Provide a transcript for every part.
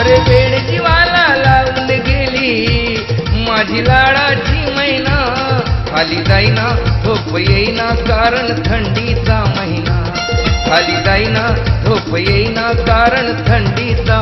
अरे बेडची वाला लावून गेली. माझी लाडाची महिना खाली जाईना झोप येईना कारण थंडीचा महिना. खाली जाईना झोप येईना कारण थंडीचा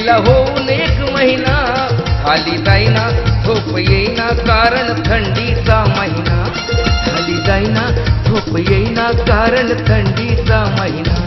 गेला होऊन एक महिना. खाली जाईना झोप येईना कारण थंडीचा महिना. खाली जाईना झोप येईना कारण थंडीचा महिना.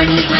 ಮಾಡಿ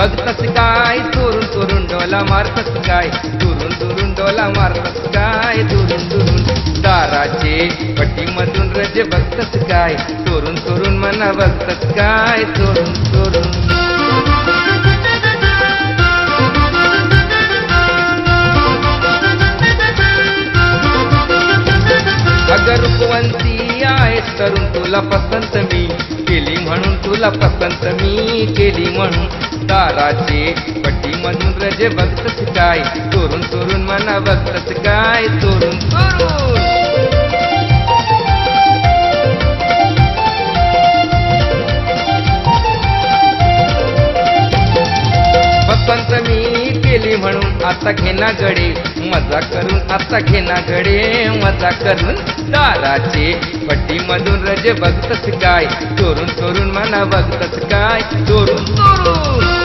बघतस काय चोरून चोरून डोला मारतस काय दुरून दुरून डोला मारतस काय दुरून दुरून दाराचे पट्टीमधून रजे बघतस काय चोरून चोरून मना बघतस काय चोरून चोरून संत मी केली म्हणून. दाराचे म्हणून रजे बघतच काय? चोरून चोरून मना बघतच काय? चोरून चोरून आता घेना गडे मजा करून आता घेना गडे मजा करून दाराचे पट्टीमधून रज बघतस काय? चोरून चोरून मना बघतस काय? चोरून चोरून.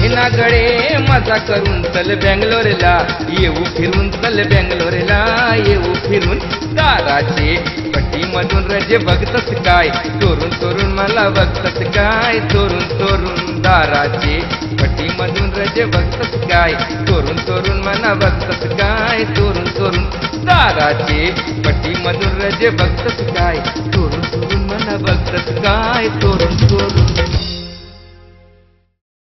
हिना गडे माझा करून चल बँगलोरला. येऊ फिरून चल बँगलोरला. येऊ फिरून दाराचे पट्टीमधून रजे बघतस काय? चोरून चोरून मला बघतस काय? चोरून चोरून दाराचे पट्टीमधून रजे बघतस काय? चोरून चोरून मला बघतस काय? चोरून चोरून दाराचे पट्टीमधून रजे बघतस काय? चोरून चोरून मला बघतस काय? चोरून चोरून